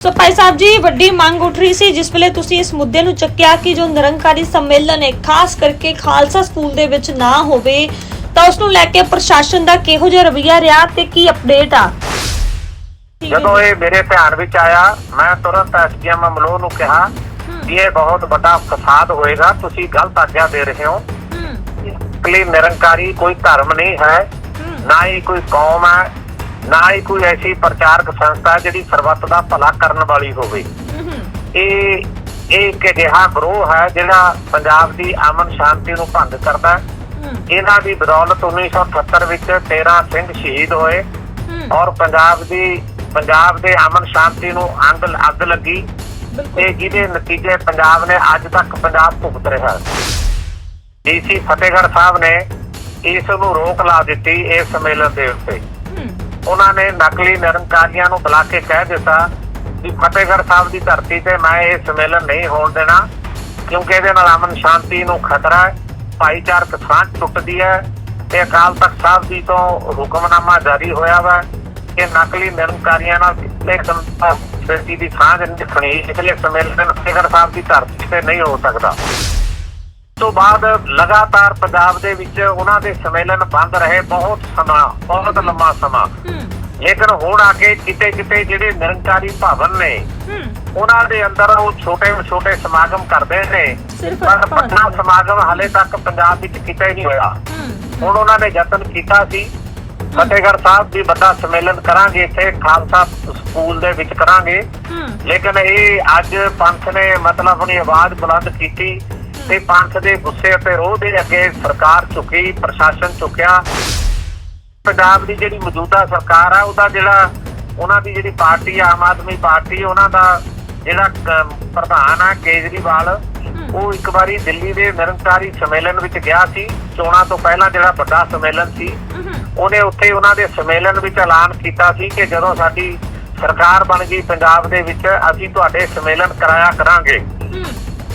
ਸੋ ਭਾਈ ਸਾਹਿਬ ਜੀ ਵੱਡੀ ਮੰਗ ਉੱਠ ਰਹੀ ਸੀ ਜਿਸ ਵੇਲੇ ਤੁਸੀਂ ਇਸ ਮੁੱਦੇ ਨੂੰ ਚੱਕਿਆ ਕਿ ਜੋ ਨਿਰੰਕਾਰੀ ਸੰਮੇਲਨ ਹੈ ਖਾਸ ਕਰਕੇ ਖਾਲਸਾ ਸਕੂਲ ਦੇ ਵਿੱਚ ਨਾ ਹੋਵੇ ਤਾਂ ਉਸ ਨੂੰ ਲੈ ਕੇ ਪ੍ਰਸ਼ਾਸਨ ਦਾ ਕਿਹੋ ਜਿਹਾ ਰਵੱਈਆ ਰਿਹਾ ਤੇ ਕੀ ਅਪਡੇਟ ਆ? ਜਦੋਂ ਇਹ ਮੇਰੇ ਧਿਆਨ ਵਿੱਚ ਆਇਆ ਮੈਂ ਤੁਰੰਤ ਐਸਡੀਐਮ ਅਮਲੋ ਨੂੰ ਕਿਹਾ ਕਿ ਇਹ ਬਹੁਤ ਵੱਡਾ ਫਸਾਦ ਹੋਏਗਾ ਤੁਸੀਂ ਗਲਤ ਆਗਿਆ ਦੇ ਰਹੇ ਹੋ। ਕਲੀ ਨਿਰੰਕਾਰੀ ਕੋਈ ਧਰਮ ਨਹੀਂ ਹੈ। ਨਾ ਹੀ ਕੋਈ ਕੌਮ ਹੈ ਨਾ ਹੀ ਕੋਈ ਐਸੀ ਪ੍ਰਚਾਰਕ ਸੰਸਥਾ ਜਿਹੜੀ ਸਰਬੱਤ ਦਾ ਭਲਾ ਕਰਨ ਵਾਲੀ ਹੋਵੇ। ਇਹ ਇਹ ਇੱਕ ਅਜਿਹਾ ਗਰੋਹ ਹੈ ਜਿਹੜਾ ਪੰਜਾਬ ਦੀ ਅਮਨ ਸ਼ਾਂਤੀ ਨੂੰ ਭੰਗ ਕਰਦਾ ਇਹਨਾਂ ਦੀ ਬਦੌਲਤ 1978 ਵਿੱਚ 13 ਸਿੰਘ ਸ਼ਹੀਦ ਹੋਏ ਔਰ ਪੰਜਾਬ ਦੀ ਪੰਜਾਬ ਦੇ ਅਮਨ ਸ਼ਾਂਤੀ ਨੂੰ ਅੰਗ ਅੱਗ ਲੱਗੀ। ਤੇ ਜਿਹਦੇ ਨਤੀਜੇ ਪੰਜਾਬ ਨੇ ਅੱਜ ਤੱਕ ਪੰਜਾਬ ਭੁਗਤ ਰਿਹਾ ਡੀਸੀ ਫਤਿਹਗੜ੍ਹ ਸਾਹਿਬ ਨੇ ਇਸ ਨੂੰ ਰੋਕ ਲਾ ਦਿੱਤੀ ਇਸ ਸੰਮੇਲਨ ਦੇ ਉੱਤੇ। ਉਹਨਾਂ ਨੇ ਨਕਲੀ ਨਿਰੰਕਾਰੀਆਂ ਨੂੰ ਬੁਲਾ ਕੇ ਕਹਿ ਦਿੱਤਾ ਕਿ ਫਤਿਹਗੜ੍ਹ ਸਾਹਿਬ ਦੀ ਧਰਤੀ ਤੇ ਮੈਂ ਇਹ ਸੰਮੇਲਨ ਨਹੀਂ ਹੋਣ ਦੇਣਾ, ਕਿਉਂਕਿ ਇਹਦੇ ਨਾਲ ਅਮਨ ਸ਼ਾਂਤੀ ਨੂੰ ਖਤਰਾ ਹੈ, ਭਾਈਚਾਰਕ ਸਾਂਝ ਟੁੱਟਦੀ ਹੈ ਤੇ ਅਕਾਲ ਤਖਤ ਸਾਹਿਬ ਜੀ ਤੋਂ ਹੁਕਮਨਾਮਾ ਜਾਰੀ ਹੋਇਆ ਵਾ ਕਿ ਨਕਲੀ ਨਿਰੰਕਾਰੀਆਂ ਨਾਲ ਕਿਸੇ ਕਿਸਮ ਦੀ ਸਾਂਝ ਨਹੀਂ ਰੱਖਣੀ ਇਸ ਲਈ ਸੰਮੇਲਨ ਫਤਿਹਗੜ੍ਹ ਸਾਹਿਬ ਦੀ ਧਰਤੀ ਤੇ ਨਹੀਂ ਹੋ ਸਕਦਾ। ਤੋਂ ਬਾਅਦ ਲਗਾਤਾਰ ਪੰਜਾਬ ਦੇ ਵਿੱਚ ਉਹਨਾਂ ਦੇ ਸੰਮੇਲਨ ਬੰਦ ਰਹੇ ਬਹੁਤ ਸਮਾਂ ਬਹੁਤ ਲੰਮਾ ਸਮਾਂ। ਲੇਕਿਨ ਹੁਣ ਆ ਕੇ ਕਿਤੇ ਕਿਤੇ ਜਿਹੜੇ ਨਿਰੰਕਾਰੀ ਭਵਨ ਨੇ ਉਹਨਾਂ ਦੇ ਅੰਦਰ ਉਹ ਛੋਟੇ ਛੋਟੇ ਸਮਾਗਮ ਕਰਦੇ ਨੇ। ਪਰ। ਵੱਡਾ ਸਮਾਗਮ ਹਾਲੇ ਤੱਕ ਪੰਜਾਬ ਵਿੱਚ ਕਿਤੇ ਨਹੀਂ ਹੋਇਆ। ਹੁਣ ਉਹਨਾਂ ਨੇ ਯਤਨ ਕੀਤਾ ਸੀ। ਫਤਿਹਗੜ੍ਹ ਸਾਹਿਬ ਦੀ ਵੱਡਾ ਸੰਮੇਲਨ ਕਰਾਂਗੇ ਇੱਥੇ ਖਾਲਸਾ ਸਕੂਲ ਦੇ ਵਿੱਚ ਕਰਾਂਗੇ। ਲੇਕਿਨ ਇਹ ਅੱਜ ਪੰਥ ਨੇ ਮਤਲਬ ਆਪਣੀ ਆਵਾਜ਼ ਬੁਲੰਦ ਕੀਤੀ। ਤੇ ਪੰਥ ਦੇ ਗੁੱਸੇ ਅਤੇ ਰੋਹ ਦੇ ਅੱਗੇ ਸਰਕਾਰ ਝੁਕੀ ਪ੍ਰਸ਼ਾਸਨ ਝੁਕਿਆ। ਪੰਜਾਬ ਦੀ ਜਿਹੜੀ ਮੌਜੂਦਾ ਸਰਕਾਰ ਆ ਉਹਦਾ ਜਿਹੜਾ ਉਹਨਾਂ ਦੀ ਜਿਹੜੀ ਪਾਰਟੀ ਆਮ ਆਦਮੀ ਪਾਰਟੀ ਉਹਨਾਂ ਦਾ ਜਿਹੜਾ ਪ੍ਰਧਾਨ ਆ ਕੇਜਰੀਵਾਲ ਉਹ ਇੱਕ ਵਾਰੀ ਦਿੱਲੀ ਦੇ ਨਿਰੰਕਾਰੀ ਸੰਮੇਲਨ ਵਿੱਚ ਗਿਆ ਸੀ। ਚੋਣਾਂ ਤੋਂ ਪਹਿਲਾਂ ਜਿਹੜਾ ਵੱਡਾ ਸੰਮੇਲਨ ਸੀ ਉਹਨੇ ਉੱਥੇ ਉਹਨਾਂ ਦੇ ਸੰਮੇਲਨ ਵਿੱਚ ਐਲਾਨ ਕੀਤਾ ਸੀ ਕਿ ਜਦੋਂ ਸਾਡੀ ਸਰਕਾਰ ਬਣ ਗਈ ਪੰਜਾਬ ਦੇ ਵਿੱਚ ਅਸੀਂ ਤੁਹਾਡੇ ਸੰਮੇਲਨ ਕਰਾਇਆ ਕਰਾਂਗੇ।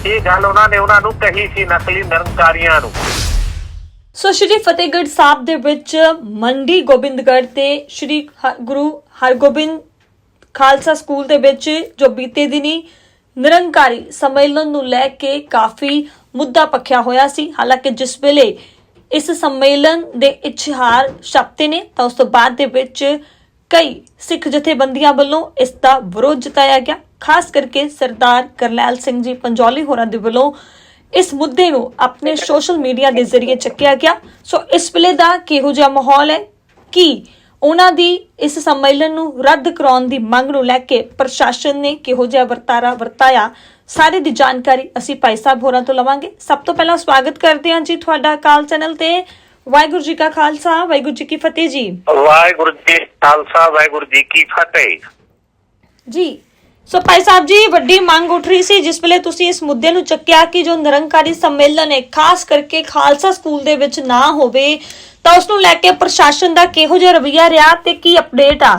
ਇਹ ਗੱਲ ਉਹਨਾਂ ਨੇ ਉਹਨਾਂ ਨੂੰ ਕਹੀ ਸੀ ਨਕਲੀ ਨਿਰੰਕਾਰੀਆਂ ਨੂੰ। ਸੋ ਸ਼੍ਰੀ ਫਤਿਹਗੜ੍ਹ ਸਾਹਿਬ ਦੇ ਵਿੱਚ ਮੰਡੀ ਗੋਬਿੰਦਗੜ੍ਹ ਤੇ ਸ਼੍ਰੀ ਗੁਰੂ ਹਰਗੋਬਿੰਦ ਖਾਲਸਾ ਸਕੂਲ ਦੇ ਵਿੱਚ ਜੋ ਬੀਤੇ ਦਿਨੀ ਨਿਰੰਕਾਰੀ ਸੰਮੇਲਨ ਨੂੰ ਲੈ ਕੇ ਕਾਫੀ ਮੁੱਦਾ ਪੱਖਿਆ ਹੋਇਆ ਸੀ। ਹਾਲਾਂਕਿ ਜਿਸ ਵੇਲੇ ਇਸ ਸੰਮੇਲਨ ਦੇ ਇਸ਼ਤਿਹਾਰ ਛਪਤੇ ਨੇ, ਤਾਂ ਉਸ ਤੋਂ ਬਾਅਦ ਦੇ ਵਿੱਚ ਕਈ ਸਿੱਖ ਜਥੇਬੰਦੀਆਂ ਵੱਲੋਂ ਇਸ ਦਾ ਵਿਰੋਧ ਜਤਾਇਆ ਗਿਆ। ਖਾਸ ਕਰਕੇ ਸਰਦਾਰ ਕਰਨੈਲ ਸਿੰਘ ਜੀ ਪੰਜੌਲੀ ਹੋਰਾਂ ਦੇ ਵੱਲੋਂ ਇਸ ਮੁੱਦੇ ਨੂੰ ਆਪਣੇ ਸੋਸ਼ਲ ਮੀਡੀਆ ਦੇ ਜ਼ਰੀਏ ਚੱਕਿਆ ਗਿਆ। ਸੋ ਇਸ ਵੇਲੇ ਦਾ ਕਿਹੋ ਜਿਹਾ ਮਾਹੌਲ ਹੈ? ਕਿ ਉਹਨਾਂ ਦੀ ਇਸ ਸੰਮੇਲਨ ਨੂੰ ਰੱਦ ਕਰਾਉਣ ਦੀ ਮੰਗ ਨੂੰ ਲੈ ਕੇ ਪ੍ਰਸ਼ਾਸਨ ਨੇ ਕਿਹੋ ਜਿਹਾ ਵਰਤਾਰਾ ਵਰਤਾਇਆ? ਸਾਰੇ ਦੀ ਜਾਣਕਾਰੀ ਅਸੀਂ ਭਾਈ ਸਾਹਿਬ ਹੋਰਾਂ ਤੋਂ ਲਵਾਂਗੇ। ਸਭ ਤੋਂ ਪਹਿਲਾਂ ਸਵਾਗਤ ਕਰਦੇ ਹਾਂ ਜੀ ਤੁਹਾਡਾ ਅਕਾਲ ਚੈਨਲ ਤੇ। ਵਾਹਿਗੁਰੂ ਜੀ ਕਾ ਖਾਲਸਾ ਵਾਹਿਗੁਰੂ ਜੀ ਕੀ ਫਤਿਹ ਜੀ। ਵਾਹਿਗੁਰੂ ਜੀ ਖਾਲਸਾ ਵਾਹਿਗੁਰੂ ਜੀ ਕੀ ਫਤਿਹ। ਜੀ ਸੋ ਭਾਈ ਸਾਹਿਬ ਜੀ ਵੱਡੀ ਮੰਗ ਉੱਠ ਰਹੀ ਸੀ ਜਿਸ ਵੇਲੇ ਤੁਸੀਂ ਇਸ ਮੁੱਦੇ ਨੂੰ ਚੱਕਿਆ ਕਿ ਜੋ ਨਿਰੰਕਾਰੀ ਸੰਮੇਲਨ ਹੈ ਖਾਸ ਕਰਕੇ ਖਾਲਸਾ ਸਕੂਲ ਦੇ ਵਿੱਚ ਨਾ ਹੋਵੇ ਤਾਂ ਉਸ ਨੂੰ ਲੈ ਕੇ ਪ੍ਰਸ਼ਾਸਨ ਦਾ ਕਿਹੋ ਜਿਹਾ ਰਵੱਈਆ ਰਿਹਾ ਤੇ ਕੀ ਅਪਡੇਟ ਆ?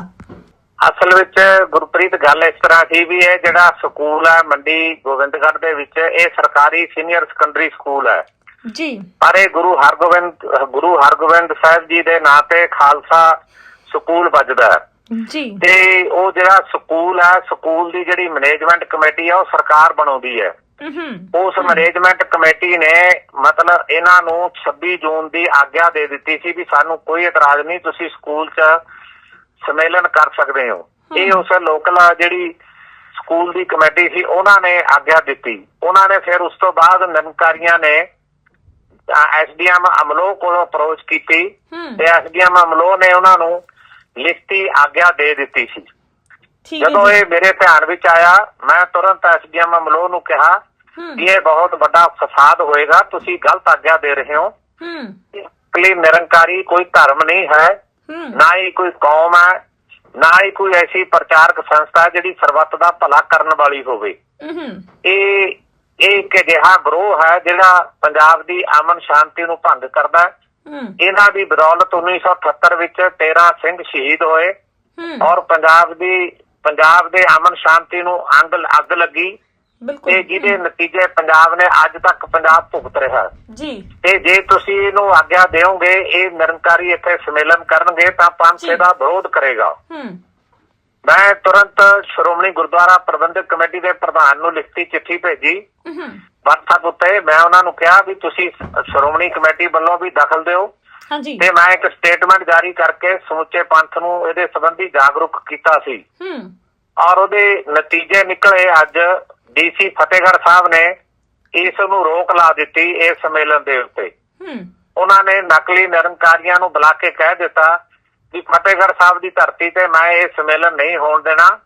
ਅਸਲ ਵਿੱਚ ਗੁਰਪ੍ਰੀਤ ਗੱਲ ਇਸ ਤਰ੍ਹਾਂ ਸੀ ਵੀ ਇਹ ਜਿਹੜਾ ਸਕੂਲ ਹੈ ਮੰਡੀ ਗੋਬਿੰਦਗੜ੍ਹ ਦੇ ਵਿੱਚ ਇਹ ਸਰਕਾਰੀ ਸੀਨੀਅਰ ਸੈਕੰਡਰੀ ਸਕੂਲ ਹੈ। ਜੀ। ਪਰ ਇਹ ਗੁਰੂ ਹਰਗੋਬਿੰਦ ਗੁਰੂ ਹਰਗੋਬਿੰਦ ਸਾਹਿਬ ਜੀ ਦੇ ਨਾਂ ਤੇ ਖਾਲਸਾ ਸਕੂਲ ਵੱਜਦਾ ਹੈ। ਜੀ। ਤੇ ਉਹ ਜਿਹੜਾ ਸਕੂਲ ਹੈ ਸਕੂਲ ਦੀ ਜਿਹੜੀ ਮੈਨੇਜਮੈਂਟ ਕਮੇਟੀ ਆ ਉਹ ਸਰਕਾਰ ਬਣਾਉਂਦੀ ਹੈ। ਹੂੰ ਉਸ ਮੈਨੇਜਮੈਂਟ ਕਮੇਟੀ ਨੇ ਮਤਲਬ ਇਹਨਾਂ ਨੂੰ 26 ਜੂਨ ਦੀ ਆਗਿਆ ਦੇ ਦਿੱਤੀ ਸੀ ਵੀ ਸਾਨੂੰ ਕੋਈ ਇਤਰਾਜ਼ ਨਹੀਂ ਤੁਸੀਂ ਸਕੂਲ 'ਚ ਸੰਮੇਲਨ ਕਰ ਸਕਦੇ ਹੋ। ਇਹ ਉਸ ਲੋਕਲ ਜਿਹੜੀ ਸਕੂਲ ਦੀ ਕਮੇਟੀ ਸੀ ਉਹਨਾਂ ਨੇ ਆਗਿਆ ਦਿੱਤੀ। ਉਹਨਾਂ ਨੇ ਫਿਰ ਉਸ ਤੋਂ ਬਾਅਦ ਨਿਰੰਕਾਰੀਆਂ ਨੇ ਐਸਡੀਐਮ ਅਮਲੋ ਕੋਲੋਂ ਅਪਰੋਚ ਕੀਤੀ। ਤੇ ਐਸਡੀਐਮ ਅਮਲੋ ਨੇ ਉਹਨਾਂ ਨੂੰ ਲਿਖਤੀ ਆਗਿਆ ਦੇ ਦਿੱਤੀ ਸੀ। ਠੀਕ ਹੈ ਜਦੋਂ ਇਹ ਮੇਰੇ ਧਿਆਨ ਵਿੱਚ ਆਇਆ ਮੈਂ ਤੁਰੰਤ ਐਸਡੀਐਮ ਅਮਲੋ ਨੂੰ ਕਿਹਾ ਕਿ ਇਹ ਬਹੁਤ ਵੱਡਾ ਫਸਾਦ ਹੋਏਗਾ ਤੁਸੀਂ ਗਲਤ ਆਗਿਆ ਦੇ ਰਹੇ ਹੋ। ਹੂੰ। ਕਲੀ ਨਿਰੰਕਾਰੀ ਕੋਈ ਧਰਮ ਨਹੀਂ ਹੈ ਨਾ ਹੀ ਕੋਈ ਕੌਮ ਹੈ ਨਾ ਹੀ ਕੋਈ ਐਸੀ ਪ੍ਰਚਾਰਕ ਸੰਸਥਾ ਜਿਹੜੀ ਸਰਬੱਤ ਦਾ ਭਲਾ ਕਰਨ ਵਾਲੀ ਹੋਵੇ। ਇਹ ਇਹ ਇੱਕ ਅਜਿਹਾ ਗਰੋਹ ਹੈ ਜਿਹੜਾ ਪੰਜਾਬ ਦੀ ਅਮਨ ਸ਼ਾਂਤੀ ਨੂੰ ਭੰਗ ਕਰਦਾ ਹੂੰ। ਇਹਨਾਂ ਦੀ ਬਦੌਲਤ 1978 ਵਿੱਚ 13 ਸਿੰਘ ਸ਼ਹੀਦ ਹੋਏ ਔਰ ਪੰਜਾਬ ਦੀ ਪੰਜਾਬ ਦੇ ਅਮਨ ਸ਼ਾਂਤੀ ਨੂੰ ਅੰਗ ਅੱਗ ਲੱਗੀ ਤੇ ਜਿਹਦੇ ਨਤੀਜੇ ਪੰਜਾਬ ਨੇ ਅੱਜ ਤੱਕ ਪੰਜਾਬ ਭੁਗਤ ਰਿਹਾ। ਜੀ। ਤੇ ਜੇ ਤੁਸੀਂ ਇਹਨੂੰ ਆਗਿਆ ਦਿਓਗੇ ਇਹ ਨਿਰੰਕਾਰੀ ਇੱਥੇ ਸੰਮੇਲਨ ਕਰਨਗੇ ਤਾਂ ਪੰਥ ਜੀ। ਇਹਦਾ ਵਿਰੋਧ ਕਰੇਗਾ। ਹੂੰ। ਮੈਂ ਤੁਰੰਤ ਸ਼੍ਰੋਮਣੀ ਗੁਰਦੁਆਰਾ ਪ੍ਰਬੰਧਕ ਕਮੇਟੀ ਦੇ ਪ੍ਰਧਾਨ ਨੂੰ ਲਿਖਤੀ ਚਿੱਠੀ ਭੇਜੀ। WhatsApp ਉੱਤੇ ਮੈਂ ਉਹਨਾਂ ਨੂੰ ਕਿਹਾ ਵੀ ਤੁਸੀਂ ਸ਼੍ਰੋਮਣੀ ਕਮੇਟੀ ਵੱਲੋਂ ਵੀ ਦਖਲ ਦਿਓ। ਹਾਂਜੀ। ਤੇ ਮੈਂ ਇੱਕ ਸਟੇਟਮੈਂਟ ਜਾਰੀ ਕਰਕੇ ਸਮੁੱਚੇ ਪੰਥ ਨੂੰ ਇਹਦੇ ਸੰਬੰਧੀ ਜਾਗਰੂਕ ਕੀਤਾ ਸੀ। ਹੂੰ। ਔਰ ਉਹਦੇ ਨਤੀਜੇ ਨਿਕਲੇ ਅੱਜ ਡੀਸੀ ਫਤਿਹਗੜ੍ਹ ਸਾਹਿਬ ਨੇ ਇਸ ਨੂੰ ਰੋਕ ਲਾ ਦਿੱਤੀ ਇਸ ਸੰਮੇਲਨ ਦੇ ਉੱਤੇ। ਹੂੰ। ਉਹਨਾਂ ਨੇ ਨਕਲੀ ਨਿਰੰਕਾਰੀਆਂ ਨੂੰ ਬੁਲਾ ਕੇ ਕਹਿ ਦਿੱਤਾ ਕਿ ਫਤਿਹਗੜ੍ਹ ਸਾਹਿਬ ਦੀ ਧਰਤੀ ਤੇ ਮੈਂ ਇਹ ਸੰਮੇਲਨ ਨਹੀਂ ਹੋਣ ਦੇਣਾ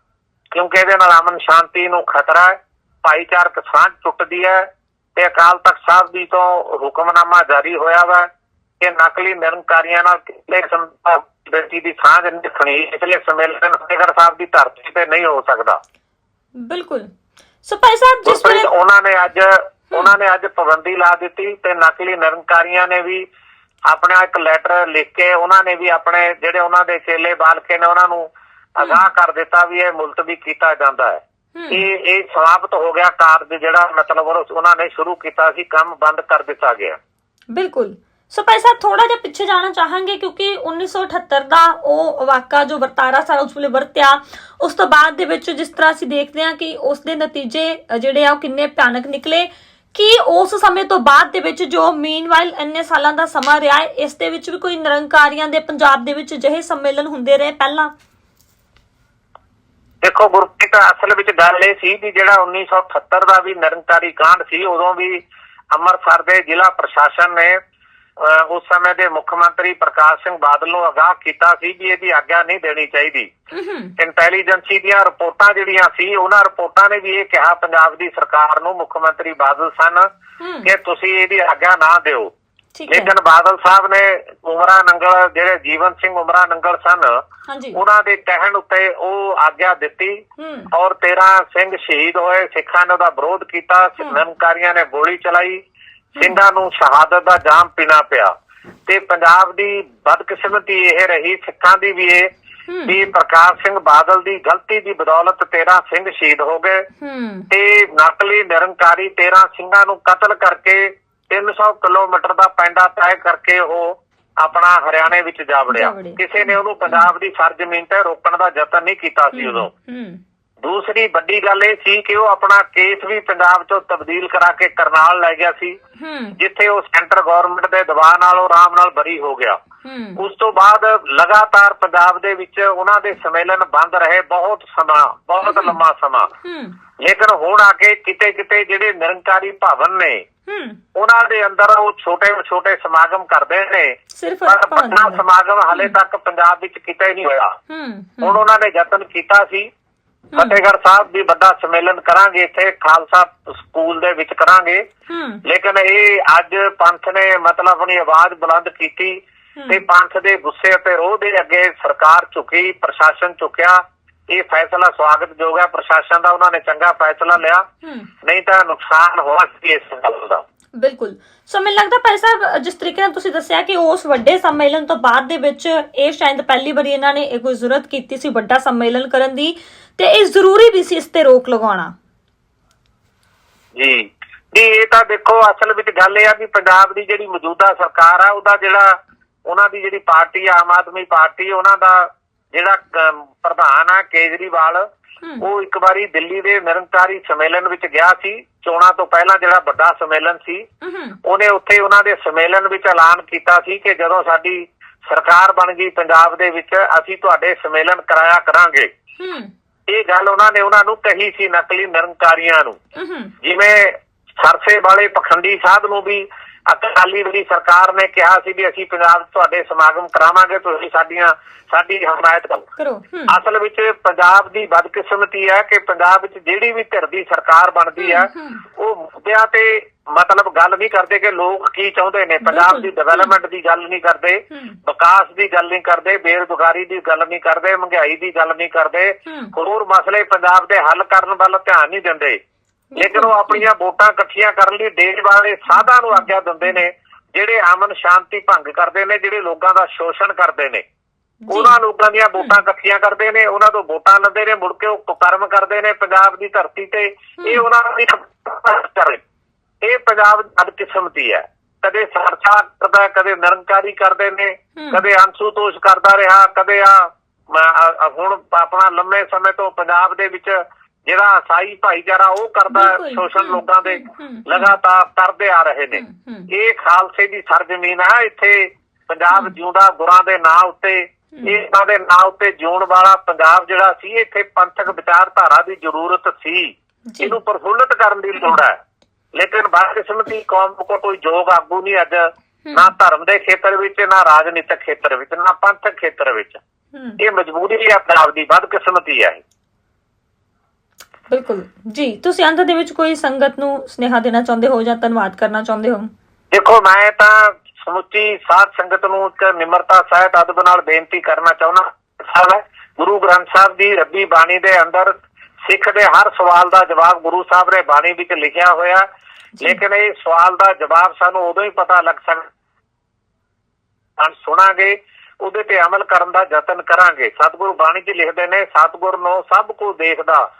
ਕਿਉਂਕਿ ਇਹਦੇ ਨਾਲ ਅਮਨ ਸ਼ਾਂਤੀ ਨੂੰ ਖਤਰਾ ਹੈ ਭਾਈਚਾਰਕ ਸਾਂਝ ਟੁੱਟਦੀ ਹੈ ਤੇ ਅਕਾਲ ਤਖਤ ਸਾਹਿਬ ਦੀ ਤੋਂ ਹੁਕਮਨਾਮਾ ਜਾਰੀ ਹੋਇਆ ਵਾ ਕਿ ਨਕਲੀ ਨਿਰੰਕਾਰੀਆਂ ਨਾਲ ਕਿਸੇ ਸੰਬੰਧੀ ਦੀ ਸਾਂਝ ਨਹੀਂ ਰੱਖਣੀ ਇਸ ਲਈ ਸੰਮੇਲਨ ਫਤਿਹਗੜ੍ਹ ਸਾਹਿਬ ਦੀ ਧਰਤੀ ਤੇ ਨਹੀਂ ਹੋ ਸਕਦਾ। ਬਿਲਕੁਲ। ਸੋ ਭਾਈ ਸਾਹਿਬ ਜਿਸ ਵੇਲੇ ਉਹਨਾਂ ਨੇ ਅੱਜ ਉਹਨਾਂ ਨੇ ਅੱਜ ਪਾਬੰਦੀ ਲਾ ਦਿੱਤੀ ਤੇ ਨਕਲੀ ਨਿਰੰਕਾਰੀਆਂ ਨੇ ਵੀ ਆਪਣਾ ਇੱਕ ਲੈਟਰ ਲਿਖ ਕੇ ਉਹਨਾਂ ਨੇ ਵੀ ਆਪਣੇ ਜਿਹੜੇ ਉਹਨਾਂ ਦੇ ਚੇਲੇ ਬਾਲਕੇ ਨੇ ਉਹਨਾਂ ਨੂੰ ਅਗਾਹ ਕਰ ਦਿੱਤਾ ਵੀ ਇਹ ਮੁਲਤਵੀ ਕੀਤਾ ਜਾਂਦਾ ਹੈ। ਇਹ ਇਹ ਸਮਾਪਤ ਹੋ ਗਿਆ ਕਾਰਜ ਜਿਹੜਾ ਮਤਲਬ ਉਹ- ਉਹਨਾਂ ਨੇ ਸ਼ੁਰੂ ਕੀਤਾ ਸੀ ਕੰਮ ਬੰਦ ਕਰ ਦਿੱਤਾ ਗਿਆ। ਬਿਲਕੁਲ। ਸੋ ਭਾਈ ਸਾਹਿਬ ਥੋੜਾ ਜਿਹਾ ਪਿੱਛੇ ਜਾਣਾ ਚਾਹਾਂਗੇ ਕਿਉਂਕਿ 1978 ਦਾ ਉਹ ਵਾਕਾ ਜੋ ਵਰਤਾਰਾ ਸਾਰਾ ਉਸ ਵੇਲੇ ਵਰਤਿਆ ਉਸ ਤੋਂ ਬਾਅਦ ਦੇ ਵਿੱਚ ਜਿਸ ਤਰ੍ਹਾਂ ਅਸੀਂ ਦੇਖਦੇ ਹਾਂ ਕਿ ਉਸ ਦੇ ਨਤੀਜੇ ਜਿਹੜੇ ਆ ਉਹ ਕਿੰਨੇ ਭਿਆਨਕ ਨਿਕਲੇ। ਕਿ ਉਸ ਸਮੇਂ ਤੋਂ ਬਾਅਦ ਦੇ ਵਿੱਚ ਜੋ ਮੀਨਵਾਈਲ ਇੰਨੇ ਸਾਲਾਂ ਦਾ ਸਮਾਂ ਰਿਹਾ ਹੈ, ਇਸ ਦੇ ਵਿੱਚ ਵੀ ਕੋਈ ਨਿਰੰਕਾਰੀਆਂ ਦੇ ਪੰਜਾਬ ਦੇ ਵਿੱਚ ਜਿਹੇ ਸੰਮੇਲਨ ਹੁੰਦੇ ਰਹੇ ਪਹਿਲਾਂ? ਦੇਖੋ ਗੁਰਪ੍ਰੀਤ ਅਸਲ ਵਿੱਚ ਗੱਲ ਇਹ ਸੀ ਵੀ ਜਿਹੜਾ 1978 ਦਾ ਵੀ ਨਿਰੰਕਾਰੀ ਕਾਂਡ ਸੀ, ਉਦੋਂ ਵੀ ਅੰਮ੍ਰਿਤਸਰ ਦੇ ਜ਼ਿਲ੍ਹਾ ਪ੍ਰਸ਼ਾਸਨ ਨੇ ਉਸ ਸਮੇਂ ਦੇ ਮੁੱਖ ਮੰਤਰੀ ਪ੍ਰਕਾਸ਼ ਸਿੰਘ ਬਾਦਲ ਨੂੰ ਅਗਾਹ ਕੀਤਾ ਸੀ ਕਿ ਇਹਦੀ ਆਗਿਆ ਨਹੀਂ ਦੇਣੀ ਚਾਹੀਦੀ। ਇੰਟੈਲੀਜੈਂਸੀ ਦੀਆਂ ਰਿਪੋਰਟਾਂ ਜਿਹੜੀਆਂ ਸੀ ਉਹਨਾਂ ਰਿਪੋਰਟਾਂ ਨੇ ਵੀ ਇਹ ਕਿਹਾ ਪੰਜਾਬ ਦੀ ਸਰਕਾਰ ਨੂੰ ਮੁੱਖ ਮੰਤਰੀ ਬਾਦਲ ਸਨ ਕਿ ਤੁਸੀਂ ਇਹਦੀ ਆਗਿਆ ਨਾ ਦਿਓ। ਲੇਕਿਨ ਬਾਦਲ ਸਾਹਿਬ ਨੇ ਉਮਰਾ ਨੰਗਲ ਜਿਹੜੇ ਜੀਵਨ ਸਿੰਘ ਉਮਰਾ ਨੰਗਲ ਸਨ ਉਹਨਾਂ ਦੇ ਕਹਿਣ ਉੱਤੇ ਉਹ ਆਗਿਆ ਦਿੱਤੀ। ਔਰ 13 ਸਿੰਘ ਸ਼ਹੀਦ ਹੋਏ ਸਿੱਖਾਂ ਨੇ ਉਹਦਾ ਵਿਰੋਧ ਕੀਤਾ। ਨਿਰੰਕਾਰੀਆਂ ਨੇ ਗੋਲੀ ਚਲਾਈ। ਸਿੰਘਾਂ ਨੂੰ ਸ਼ਹਾਦਤ ਦਾ ਜਾਮ ਪੀਣਾ ਪਿਆ। ਤੇ ਪੰਜਾਬ ਦੀ ਬਦਕਿਸਮਤੀ ਇਹ ਰਹੀ ਸਿੱਖਾਂ ਦੀ ਵੀ ਇਹ ਵੀ ਪ੍ਰਕਾਸ਼ ਸਿੰਘ ਬਾਦਲ ਦੀ ਗਲਤੀ ਦੀ ਬਦੌਲਤ 13 ਸਿੰਘ ਸ਼ਹੀਦ ਹੋ ਗਏ। ਤੇ ਨਕਲੀ ਨਿਰੰਕਾਰੀ 13 ਸਿੰਘਾਂ ਨੂੰ ਕਤਲ ਕਰਕੇ 300 ਕਿਲੋਮੀਟਰ ਦਾ ਪੈਂਡਾ ਤੈਅ ਕਰਕੇ ਉਹ ਆਪਣਾ ਹਰਿਆਣੇ ਵਿੱਚ ਜਾ ਵੜਿਆ। ਕਿਸੇ ਨੇ ਉਹਨੂੰ ਪੰਜਾਬ ਦੀ ਸਰਜ਼ਮੀਨ ਤੇ ਰੋਕਣ ਦਾ ਯਤਨ ਨਹੀਂ ਕੀਤਾ ਸੀ ਉਦੋਂ। ਦੂਸਰੀ ਵੱਡੀ ਗੱਲ ਇਹ ਸੀ ਕਿ ਉਹ ਆਪਣਾ ਕੇਸ ਵੀ ਪੰਜਾਬ ਚੋਂ ਤਬਦੀਲ ਕਰਾ ਕੇ ਕਰਨਾਲ ਲੈ ਗਿਆ ਸੀ। ਜਿੱਥੇ ਉਹ ਸੈਂਟਰ ਗਵਰਨਮੈਂਟ ਦੇ ਦਬਾਅ ਨਾਲ ਉਹ ਆਰਾਮ ਨਾਲ ਬਰੀ ਹੋ ਗਿਆ। ਉਸ ਤੋਂ ਬਾਅਦ ਲਗਾਤਾਰ ਪੰਜਾਬ ਦੇ ਵਿੱਚ ਉਹਨਾਂ ਦੇ ਸੰਮੇਲਨ ਬੰਦ ਰਹੇ ਬਹੁਤ ਸਮਾਂ ਬਹੁਤ ਲੰਮਾ ਸਮਾਂ। ਲੇਕਿਨ ਹੁਣ ਆ ਕੇ ਕਿਤੇ ਕਿਤੇ ਜਿਹੜੇ ਨਿਰੰਕਾਰੀ ਭਵਨ ਨੇ ਉਹਨਾਂ ਦੇ ਅੰਦਰ ਉਹ ਛੋਟੇ ਛੋਟੇ ਸਮਾਗਮ ਕਰਦੇ ਨੇ। ਪਰ ਦਾ। ਸਮਾਗਮ ਹਲੇ ਤੱਕ ਪੰਜਾਬ ਵਿੱਚ ਕਿਤੇ ਨਹੀਂ ਹੋਇਆ। ਹੁਣ ਉਹਨਾਂ ਨੇ ਯਤਨ ਕੀਤਾ ਸੀ ਫਤਿਹਗੜ੍ਹ ਸਾਹਿਬ ਵੀ ਵੱਡਾ ਸੰਮੇਲਨ ਕਰਾਂਗੇ ਇੱਥੇ ਖਾਲਸਾ ਸਕੂਲ ਦੇ ਵਿੱਚ ਕਰਾਂਗੇ। ਲੇਕਿਨ ਇਹ ਅੱਜ ਪੰਥ ਨੇ ਮਤਲਬ ਆਪਣੀ ਆਵਾਜ਼ ਬੁਲੰਦ ਕੀਤੀ। ਤੇ ਪੰਥ ਦੇ ਗੁੱਸੇ ਅਤੇ ਰੋਹ ਦੇ ਅੱਗੇ ਸਰਕਾਰ ਝੁਕੀ ਪ੍ਰਸ਼ਾਸਨ ਝੁਕਿਆ। ਇਹ ਫੈਸਲਾ ਸਵਾਗਤਯੋਗ ਹੈ। ਪ੍ਰਸ਼ਾਸਨ ਦਾ ਉਹਨਾਂ ਨੇ ਚੰਗਾ ਫੈਸਲਾ ਲਿਆ। ਨਹੀਂ ਤਾਂ ਨੁਕਸਾਨ ਹੋਣਾ ਸੀ ਇਸ ਗੱਲ ਦਾ। ਬਿਲਕੁਲ। ਸੋ ਮੈਨੂੰ ਲੱਗਦਾ ਭਾਈ ਸਾਹਿਬ ਜਿਸ ਤਰੀਕੇ ਨਾਲ ਤੁਸੀਂ ਦੱਸਿਆ ਕਿ ਉਸ ਵੱਡੇ ਸੰਮੇਲਨ ਤੋਂ ਬਾਅਦ ਦੇ ਵਿੱਚ ਇਹ ਸ਼ਾਇਦ ਪਹਿਲੀ ਵਾਰੀ ਇਹਨਾਂ ਨੇ ਇਹ ਕੋਈ ਜ਼ਰੂਰਤ ਕੀਤੀ ਸੀ ਵੱਡਾ ਸੰਮੇਲਨ ਕਰਨ ਦੀ ਤੇ ਇਹ ਜ਼ਰੂਰੀ ਵੀ ਸੀ ਇਸ ਤੇ ਰੋਕ ਲਗਾਉਣਾ। ਜੀ। ਜੀ ਇਹ ਤਾਂ ਦੇਖੋ ਅਸਲ ਵਿੱਚ ਗੱਲ ਇਹ ਆ ਵੀ ਪੰਜਾਬ ਦੀ ਜਿਹੜੀ ਮੌਜੂਦਾ ਸਰਕਾਰ ਆ ਉਹਦਾ ਜਿਹੜਾ ਉਹਨਾਂ ਦੀ ਜਿਹੜੀ ਪਾਰਟੀ ਆ, ਆਮ ਆਦਮੀ ਪਾਰਟੀ ਉਹਨਾਂ ਦਾ ਜਿਹੜਾ ਪ੍ਰਧਾਨ ਆ ਕੇਜਰੀਵਾਲ ਉਹ ਇੱਕ ਵਾਰੀ ਦਿੱਲੀ ਦੇ ਨਿਰੰਕਾਰੀ ਸੰਮੇਲਨ ਵਿੱਚ ਗਿਆ ਸੀ। ਚੋਣਾਂ ਤੋਂ ਪਹਿਲਾਂ ਜਿਹੜਾ ਵੱਡਾ ਸੰਮੇਲਨ ਸੀ ਉਹਨੇ ਉੱਥੇ ਉਹਨਾਂ ਦੇ ਸੰਮੇਲਨ ਵਿੱਚ ਐਲਾਨ ਕੀਤਾ ਸੀ ਕਿ ਜਦੋਂ ਸਾਡੀ ਸਰਕਾਰ ਬਣ ਗਈ ਪੰਜਾਬ ਦੇ ਵਿੱਚ ਅਸੀਂ ਤੁਹਾਡੇ ਸੰਮੇਲਨ ਕਰਾਇਆ ਕਰਾਂਗੇ। ਇਹ ਗੱਲ ਉਹਨਾਂ ਨੇ ਉਹਨਾਂ ਨੂੰ ਕਹੀ ਸੀ ਨਕਲੀ ਨਿਰੰਕਾਰੀਆਂ ਨੂੰ। ਜਿਵੇਂ ਸਰਸੇ ਵਾਲੇ ਪਖੰਡੀ ਸਾਧ ਨੂੰ ਵੀ ਅਕਾਲੀ ਦਲ ਦੀ ਸਰਕਾਰ ਨੇ ਕਿਹਾ ਸੀ ਵੀ ਅਸੀਂ ਪੰਜਾਬ ਤੁਹਾਡੇ ਸਮਾਗਮ ਕਰਾਵਾਂਗੇ ਤੁਸੀਂ ਸਾਡੀਆਂ ਸਾਡੀ ਹਮਾਇਤ ਕਰੋ। ਅਸਲ ਵਿੱਚ ਪੰਜਾਬ ਦੀ ਬਦਕਿਸਮਤੀ ਹੈ ਕਿ ਪੰਜਾਬ ਵਿੱਚ ਜਿਹੜੀ ਵੀ ਧਿਰ ਦੀ ਸਰਕਾਰ ਬਣਦੀ ਹੈ ਉਹ ਮੁੱਦਿਆਂ ਤੇ ਮਤਲਬ ਗੱਲ ਨਹੀਂ ਕਰਦੇ ਕਿ ਲੋਕ ਕੀ ਚਾਹੁੰਦੇ ਨੇ। ਪੰਜਾਬ ਦੀ। ਡਿਵੈਲਪਮੈਂਟ ਦੀ ਗੱਲ ਨਹੀਂ ਕਰਦੇ ਵਿਕਾਸ ਦੀ ਗੱਲ ਨਹੀਂ ਕਰਦੇ ਬੇਰੁਜ਼ਗਾਰੀ ਦੀ ਗੱਲ ਨਹੀਂ ਕਰਦੇ ਮਹਿੰਗਾਈ ਦੀ ਗੱਲ ਨਹੀਂ ਕਰਦੇ। ਹੋਰ ਮਸਲੇ ਪੰਜਾਬ ਦੇ ਹੱਲ ਕਰਨ ਵੱਲ ਧਿਆਨ ਨਹੀਂ ਦਿੰਦੇ। ਲੇਕਿਨ ਉਹ ਆਪਣੀਆਂ ਵੋਟਾਂ ਇਕੱਠੀਆਂ ਕਰਨ ਲਈ ਦੇਸ਼ ਵਾਲੇ ਸਾਧਾਂ ਨੂੰ ਆਗਿਆ ਦਿੰਦੇ ਨੇ ਜਿਹੜੇ ਅਮਨ ਸ਼ਾਂਤੀ ਭੰਗ ਕਰਦੇ ਨੇ ਜਿਹੜੇ ਲੋਕਾਂ ਦਾ ਸ਼ੋਸ਼ਣ ਕਰਦੇ ਨੇ ਉਹਨਾਂ ਲੋਕਾਂ ਦੀਆਂ ਵੋਟਾਂ ਇਕੱਠੀਆਂ ਕਰਦੇ ਨੇ ਉਹਨਾਂ ਤੋਂ ਵੋਟਾਂ ਲੈਂਦੇ ਨੇ ਮੁੜ ਕੇ ਉਹ ਕੁਕਰਮ ਕਰਦੇ ਨੇ ਪੰਜਾਬ ਦੀ ਧਰਤੀ ਤੇ। ਇਹ ਉਹਨਾਂ ਦੀ ਕਰੇ ਇਹ ਪੰਜਾਬ ਦੀ ਬਦਕਿਸਮਤੀ ਹੈ। ਕਦੇ ਸਰਚਾ ਕਰਦਾ ਕਦੇ ਨਿਰੰਕਾਰੀ ਕਰਦੇ ਨੇ। ਕਦੇ ਅੰਸ਼ੂ ਤੋਸ਼ ਕਰਦਾ ਰਿਹਾ ਕਦੇ ਆ ਹੁਣ ਆਪਣਾ ਲੰਮੇ ਸਮੇਂ ਤੋਂ ਪੰਜਾਬ ਦੇ ਵਿੱਚ ਜਿਹੜਾ ਸਾਈ ਭਾਈਚਾਰਾ ਉਹ ਕਰਦਾ। ਸ਼ੋਸ਼ਣ ਲੋਕਾਂ ਦੇ ਲਗਾਤਾਰ ਕਰਦੇ ਆ ਰਹੇ ਨੇ। ਇਹ ਖਾਲਸੇ ਦੀ ਸਰਜ਼ਮੀਨ ਹੈ। ਇੱਥੇ ਪੰਜਾਬ ਜਿਉਂਦਾ ਗੁਰਾਂ ਦੇ ਨਾਂ ਉੱਤੇ ਇਹਨਾਂ ਦੇ ਨਾਂ ਉੱਤੇ ਜਿਉਣ ਵਾਲਾ ਪੰਜਾਬ ਜਿਹੜਾ ਸੀ ਇੱਥੇ ਪੰਥਕ ਵਿਚਾਰਧਾਰਾ ਦੀ ਜ਼ਰੂਰਤ ਸੀ। ਇਹਨੂੰ ਪ੍ਰਫੁੱਲਤ ਕਰਨ ਦੀ ਲੋੜ ਹੈ। ਲੇਕਿਨ ਬਦਕਿਸਮਤੀ ਕੌਮ ਕੋਲ ਕੋਈ ਯੋਗ ਆਗੂ ਨਹੀਂ ਅੱਜ ਨਾ ਧਰਮ ਦੇ ਖੇਤਰ ਵਿੱਚ ਨਾ ਰਾਜਨੀਤਿਕ ਖੇਤਰ ਵਿੱਚ ਨਾ ਪੰਥਕ ਖੇਤਰ ਵਿੱਚ। ਇਹ ਮਜਬੂਰੀ ਹੈ ਪੰਜਾਬ ਦੀ ਬਦਕਿਸਮਤੀ ਹੈ। ਬਿਲਕੁਲ। ਜੀ ਤੁਸੀਂ ਅੰਤ ਦੇ ਵਿੱਚ ਕੋਈ ਸੰਗਤ ਨੂੰ ਸੁਨੇਹਾ ਦੇਣਾ ਚਾਹੁੰਦੇ ਹੋ ਜਾਂ ਧੰਨਵਾਦ ਕਰਨਾ ਚਾਹੁੰਦੇ ਹੋ? ਦੇਖੋ ਮੈਂ ਤਾਂ ਸਮੁੱਚੀ ਸਾਧ ਸੰਗਤ ਨੂੰ ਇੱਕ ਨਿਮਰਤਾ ਸਹਿਤ ਅਦਬ ਨਾਲ ਬੇਨਤੀ ਕਰਨਾ ਚਾਹੁੰਦਾ ਸਾਹਿਬ ਹੈ। ਗੁਰੂ ਗ੍ਰੰਥ ਸਾਹਿਬ ਦੀ ਰੱਬੀ ਬਾਣੀ ਦੇ ਅੰਦਰ ਸਿੱਖ ਦੇ ਹਰ ਸਵਾਲ ਦਾ ਜਵਾਬ ਗੁਰੂ ਸਾਹਿਬ ਨੇ ਬਾਣੀ ਵਿੱਚ ਲਿਖਿਆ ਹੋਇਆ ਲੇਕਿਨ ਇਹ ਸਵਾਲ ਦਾ ਜਵਾਬ ਸਾਨੂੰ ਉਦੋਂ ਹੀ ਪਤਾ ਲੱਗ ਸਕਦਾ ਅਨ ਸੁਣਾਂਗੇ ਉਹਦੇ ਤੇ ਅਮਲ ਕਰਨ ਦਾ ਯਤਨ ਕਰਾਂਗੇ। ਸਤਿਗੁਰੂ ਬਾਣੀ 'ਚ ਲਿਖਦੇ ਨੇ ਸਤਿਗੁਰ ਨੂੰ ਸਭ ਕੋ ਦੇਖਦਾ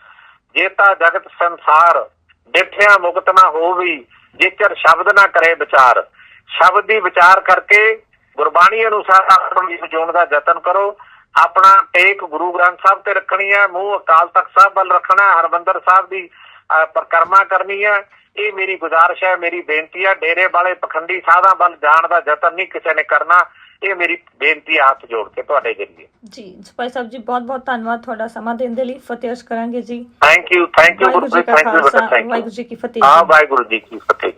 ਜੇਤਾ ਜਗਤ ਸੰਸਾਰ ਡਿਠਿਆ ਮੁਕਤ ਨਾ ਹੋਵੀ ਜੇਕਰ ਸ਼ਬਦ ਨਾ ਕਰੇ ਵਿਚਾਰ। ਸ਼ਬਦ ਦੀ ਵਿਚਾਰ ਕਰਕੇ ਗੁਰਬਾਣੀ ਅਨੁਸਾਰ ਆਪਣੀ ਜਿਉਣ ਦਾ ਯਤਨ ਕਰੋ। ਆਪਣਾ ਟੇਕ ਗੁਰੂ ਗ੍ਰੰਥ ਸਾਹਿਬ ਤੇ ਰੱਖਣੀ ਹੈ ਮੂੰਹ ਅਕਾਲ ਤਖਤ ਸਾਹਿਬ ਵੱਲ ਰੱਖਣਾ ਹੈ, ਸਾਹਿਬ ਦੀ ਅਹ, ਪਰਿਕਰਮਾ ਕਰਨੀ ਹੈ ਇਹ ਮੇਰੀ ਗੁਜ਼ਾਰਿਸ਼ ਹੈ ਮੇਰੀ ਬੇਨਤੀ ਹੈ ਡੇਰੇ ਵਾਲੇ ਪਖੰਡੀ ਸਾਧਾਂ ਵੱਲ ਜਾਣ ਦਾ ਯਤਨ ਨਹੀਂ ਕਿਸੇ ਨੇ ਕਰਨਾ। ਇਹ ਮੇਰੀ ਬੇਨਤੀ ਹੱਥ ਜੋੜ ਕੇ ਤੁਹਾਡੇ ਜਰੀਏ। ਜੀ ਭਾਈ ਸਾਹਿਬ ਜੀ ਬਹੁਤ ਬਹੁਤ ਧੰਨਵਾਦ ਤੁਹਾਡਾ ਸਮਾਂ ਦੇਣ ਦੇ ਲਈ। ਫਤਿਹ ਅਰਜ਼ ਕਰਾਂਗੇ ਜੀ। ਥੈਂਕ ਯੂ ਥੈਂਕ ਯੂ ਕਾ ਥੈਂਕ ਯੂ ਵਾਹਿਗੁਰੂ ਜੀ ਕੀ ਫਤਿਹ ਹਾਂ। ਵਾਹਿਗੁਰੂ ਜੀ ਕੀ ਫਤਿਹ